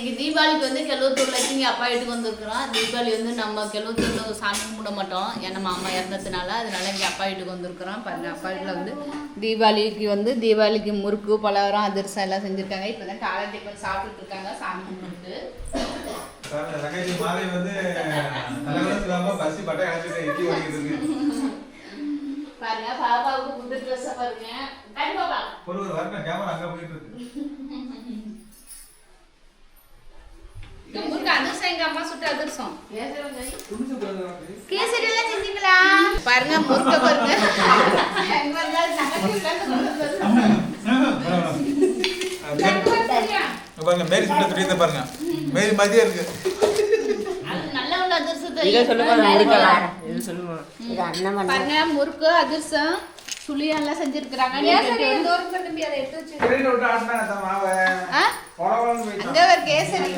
இன்னைக்கு தீபாவளிக்கு வந்து இருந்து இங்கே அப்பா வீட்டுக்கு வந்திருக்கிறோம். தீபாவளி வந்து நம்ம கெழுவத்தூர்ல சாமி கும்பிட மாட்டோம். ஏன்னா மாமா இறந்ததுனால அதனால இங்கே அப்பா வீட்டுக்கு வந்திருக்கிறோம். பாருங்க அப்பா வீட்டில் வந்து தீபாவளிக்கு வந்து தீபாவளிக்கு முறுக்கு பலகாரம் அதிரசம் எல்லாம் செஞ்சுருக்காங்க. இப்போ தான் காலை டிஃபன் சாப்பிட்டுட்டு இருக்காங்க சாமி கும்பிட்டு பாருங்க, பாப்பாவுக்கு புது ட்ரெஸ்ஸை பாருங்க. கை பாப்பா. ஒரு ஒரு வரணும் கேமரா அங்க போயிட்டு இருக்கு அதிரசம் கேசரி எல்லாம் செஞ்சீங்களா? பாருங்க முறுக்க பாருங்க. பாருங்க. மேரி சுட்ட துணியத்தை பாருங்க. மேரி மாதிரியே இருக்கு. அது நல்ல உள்ள அதிரசத்தை இதை சொல்லுமா இருக்கலாம் இது சொல்லுமா இது அண்ணன் பண்ண பாருங்க முறுக்கு அதிரசம் சுழியெல்லாம் செஞ்சிருக்கிறாங்க. அங்க ஒரு கேசரி.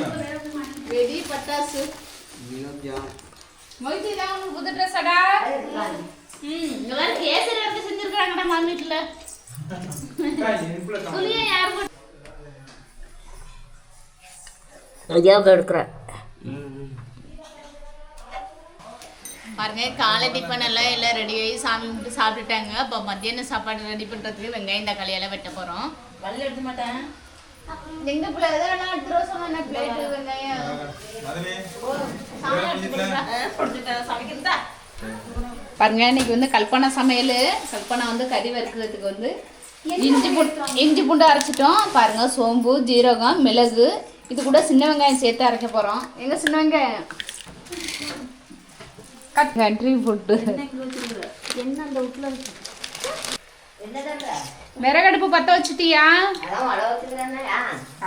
வெடி பட்டாசு மொய்தி தான் உனக்கு புது ட்ரெஸ் அடா ம் இங்க வேற கேசரி வந்து செஞ்சிருக்காங்கடா மாமி வீட்டுல. சுழிய யார் எடுக்கிறேன். பாருங்க காலை டிஃபன் எல்லாம் எல்லாம் ரெடி ஆகி சாமி கும்பிட்டு சாப்பிட்டுட்டாங்க. அப்போ மத்தியான சாப்பாடு ரெடி பண்ணுறதுக்கு வெங்காயம் தக்காளி எல்லாம் வெட்ட போகிறோம் வள்ளி எடுக்க மாட்டேன். எங்க சொன்ன வெங்காயம் பாருங்க இன்னைக்கு வந்து கல்பனா சமையல். கல்பனா வந்து கறி வறுக்கிறதுக்கு வந்து இஞ்சி பூண்டு இஞ்சி பூண்டு அரைச்சிட்டோம். பாருங்க சோம்பு ஜீரகம் மிளகு. இது கூட சின்ன வெங்காயம் சேர்த்து அரைக்க போகிறோம் எங்க சின்ன வெங்காயம்? கட் கண்ட்ரி போட்டு என்ன அந்த வீட்டுல இருக்கு விறகடுப்பு பற்ற வச்சுட்டியா?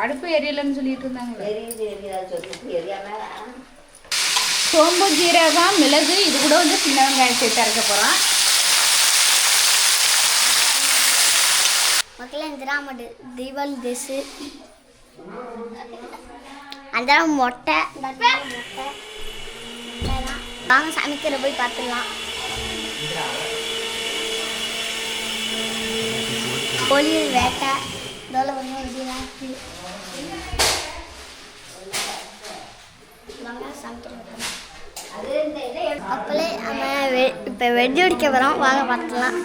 அடுப்பு எரியலன்னு சொல்லிட்டு எரியாம. சோம்பு ஜீரகம் மிளகு இது கூட வந்து சின்ன வெங்காயம் சேர்த்து அரைக்க போகிறோம் மக்களே இந்த தீபாவளி ட்ரெஸ்ஸு அந்த மொட்டை மொட்டை. வாங்க சமைக்கிற போய் பார்த்துடலாம். கோழி வேட்டை. இதோட ஒன்றும் இதெல்லாம் இருக்கு வாங்க நம்ம வெ இப்போ வெடி அடிக்க வரோம் வாங்க பார்த்துலாம்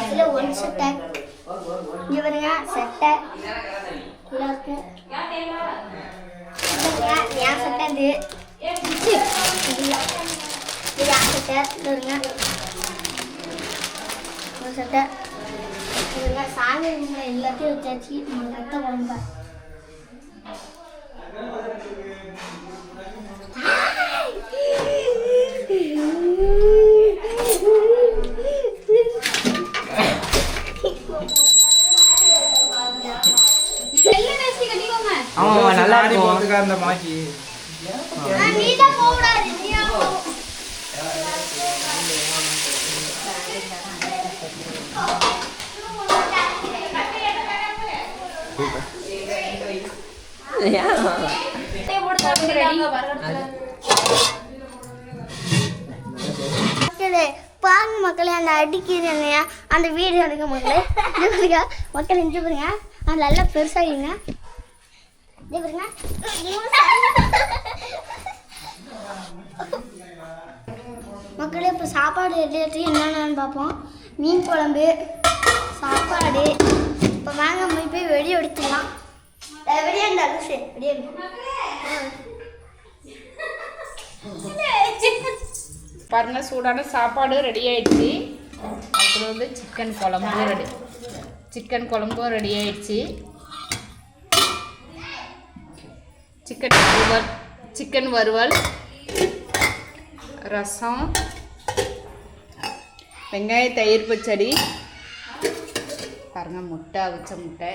இதில் ஒன் சட்டை இங்கே பாருங்க சட்டை இதெல்லாம் இது வருங்க ஒரு சட்டை சாமி எல்லாத்தையும் வச்சாச்சு நம்ம ரத்த குழம்பு அந்த மாக்கி மக்களே பாருங்க மக்களே அந்த அடிக்கிறேன் அந்த வீடியோ எடுக்க மக்களே. மக்கள் இங்கே பாருங்க. அது நல்லா பெருசாகிங்க மக்களே இப்போ சாப்பாடு ரெடி என்னென்னு பார்ப்போம். மீன் குழம்பு சாப்பாடு. இப்போ வாங்க போய் போய் வெடி எடுத்துக்கலாம் வெடியா இருந்தாலும் சரி வெடியா பாருங்க சூடான சாப்பாடு ரெடி ஆயிடுச்சு. அப்புறம் வந்து சிக்கன் குழம்பும் ரெடி சிக்கன் குழம்பும் ரெடி ஆயிடுச்சு. சிக்கன் வறுவல் சிக்கன் வறுவல் ரசம் வெங்காய தயிர் பச்சடி. பாருங்கள் முட்டை அவிச்ச முட்டை.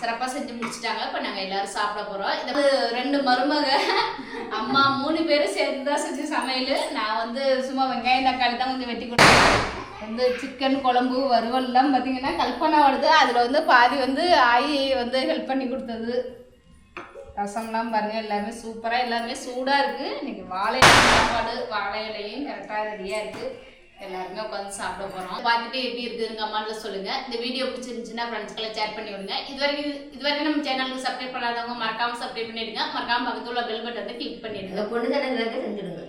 சிறப்பாக செஞ்சு முடிச்சிட்டாங்க இப்போ நாங்கள் எல்லாரும் சாப்பிட போகிறோம் இது ரெண்டு மருமக அம்மா மூணு பேரும் சேர்ந்து தான் செஞ்சு சமையல். நான் வந்து சும்மா வெங்காயம் தக்காளி தான் கொஞ்சம் வெட்டி கொடுத்தேன். வந்து சிக்கன் குழம்பு வறுவல்லாம் பார்த்தீங்கன்னா கல்பனா வருது. அதில் வந்து பாதி வந்து ஆயி வந்து ஹெல்ப் பண்ணி கொடுத்தது. ரசம்லாம் பாருங்கள் எல்லாமே சூப்பராக எல்லாமே சூடாக இருக்குது இன்றைக்கி வாழை சாப்பாடு வாழை இலையும் கரெக்டாக ரெடியாக இருக்குது எல்லாருமே உட்காந்து சாப்பிட போகிறோம் பார்த்துட்டு எப்படி இருக்குதுங்க அம்மாவில் சொல்லுங்கள் இந்த வீடியோ பிடிச்சிருந்துச்சுன்னா ஃப்ரெண்ட்ஸ்க்கெல்லாம் ஷேர் பண்ணி விடுங்க. இது வரைக்கும் இது வரைக்கும் நம்ம சேனலுக்கு சப்ஸ்கிரைப் பண்ணாதவங்க மறக்காமல் சப்ஸ்கிரைப் பண்ணிவிடுங்க மறக்காமல் பக்கத்தில் உள்ள பெல் பட்டன் கிளிக் பண்ணிடுங்க. பொண்ணு தானே செஞ்சுடுங்க